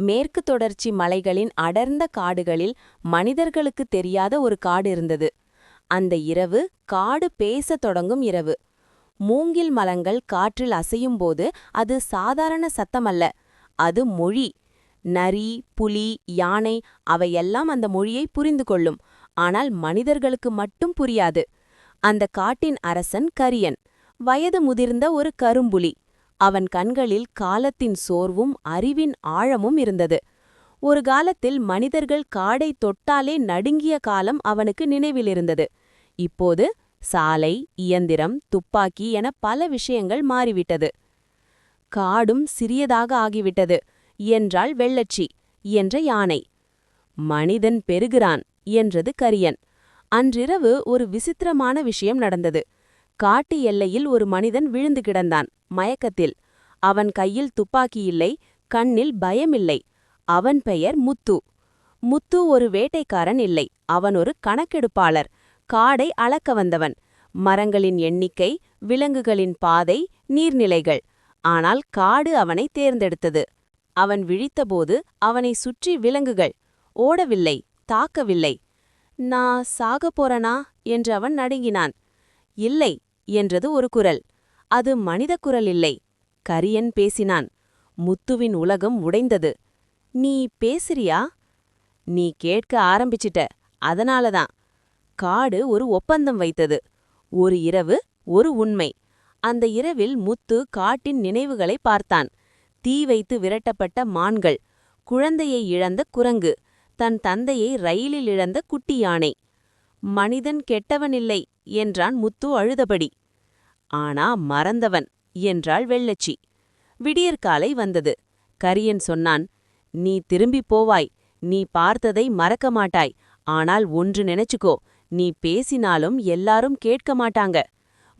மேற்கு தொடர்ச்சி மலைகளின் அடர்ந்த காடுகளில் மனிதர்களுக்கு தெரியாத ஒரு காடு இருந்தது. அந்த இரவு காடு பேசத் தொடங்கும் இரவு. மூங்கில் மலங்கள் காற்றில் அசையும் போது அது சாதாரண சத்தமல்ல. அது மொழி. நரி புலி யானை அவையெல்லாம் அந்த மொழியை புரிந்து கொள்ளும். ஆனால் மனிதர்களுக்கு மட்டும் புரியாது. அந்த காட்டின் அரசன் கரியன். வயது முதிர்ந்த ஒரு கரும்புலி. அவன் கண்களில் காலத்தின் சோர்வும் அறிவின் ஆழமும் இருந்தது. ஒரு காலத்தில் மனிதர்கள் காடை தொட்டாலே நடுங்கிய காலம் அவனுக்கு நினைவிலிருந்தது. இப்போது சாலை இயந்திரம் துப்பாக்கி என பல விஷயங்கள் மாறிவிட்டது. காடும் சிறியதாக ஆகிவிட்டது. என்றாள் வெள்ளச்சி என்ற யானை. மனிதன் பெருகிறான் என்றது கரியன். அன்றிரவு ஒரு விசித்திரமான விஷயம் நடந்தது. காட்டு எல்லையில் ஒரு மனிதன் விழுந்து கிடந்தான். மயக்கத்தில். அவன் கையில் துப்பாக்கி இல்லை கண்ணில் பயமில்லை. அவன் பெயர் முத்து. முத்து ஒரு வேட்டைக்காரன் இல்லை அவன் ஒரு கணக்கெடுப்பாளர். காடை அளக்க வந்தவன். மரங்களின் எண்ணிக்கை விலங்குகளின் பாதை நீர்நிலைகள். ஆனால் காடு அவனை தேர்ந்தெடுத்தது. அவன் விழித்தபோது அவனை சுற்றி விலங்குகள். ஓடவில்லை தாக்கவில்லை. நான் சாகப் போறனா? என்று அவன் நடுங்கினான். இல்லை என்றது ஒரு குரல். அது மனித குரல் இல்லை. கரியன் பேசினான். முத்துவின் உலகம் உடைந்தது. நீ பேசுறியா? நீ கேட்க ஆரம்பிச்சிட்ட. அதனாலதான். காடு ஒரு ஒப்பந்தம் வைத்தது. ஒரு இரவு ஒரு உண்மை. அந்த இரவில் முத்து காட்டின் நினைவுகளை பார்த்தான். தீ வைத்து விரட்டப்பட்ட மான்கள். குழந்தையை இழந்த குரங்கு. தன் தந்தையை ரயிலில் இழந்த குட்டி யானை மனிதன் கெட்டவனில்லை என்றான் முத்து அழுதபடி. ஆனா மறந்தவன் என்றாள் வெள்ளச்சி. விடியற்காலை வந்தது. கரியன் சொன்னான் நீ திரும்பிப் போவாய். நீ பார்த்ததை மறக்க மாட்டாய். ஆனால் ஒன்று நினைச்சுக்கோ நீ பேசினாலும் எல்லாரும் கேட்க மாட்டாங்க.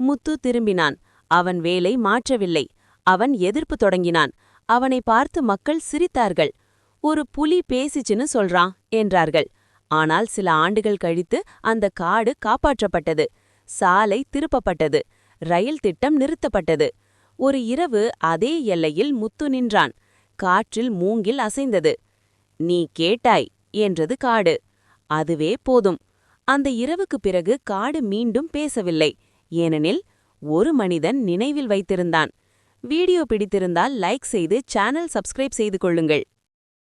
முத்து திரும்பினான். அவன் வேலை மாற்றவில்லை. அவன் எதிர்ப்பு தொடங்கினான். அவனை பார்த்து மக்கள் சிரித்தார்கள். ஒரு புலி பேசிச்சுன்னு சொல்றான் என்றார்கள். ஆனால் சில ஆண்டுகள் கழித்து அந்த காடு காப்பாற்றப்பட்டது. சாலை திருப்பப்பட்டது. ரயில் திட்டம் நிறுத்தப்பட்டது. ஒரு இரவு அதே எல்லையில் முத்து நின்றான். காற்றில் மூங்கில் அசைந்தது. நீ கேட்டாய் என்றது காடு. அதுவே போதும். அந்த இரவுக்குப் பிறகு காடு மீண்டும் பேசவில்லை. ஏனெனில் ஒரு மனிதன் நினைவில் வைத்திருந்தான். வீடியோ பிடித்திருந்தால் லைக் செய்து சேனல் சப்ஸ்கிரைப் செய்து கொள்ளுங்கள்.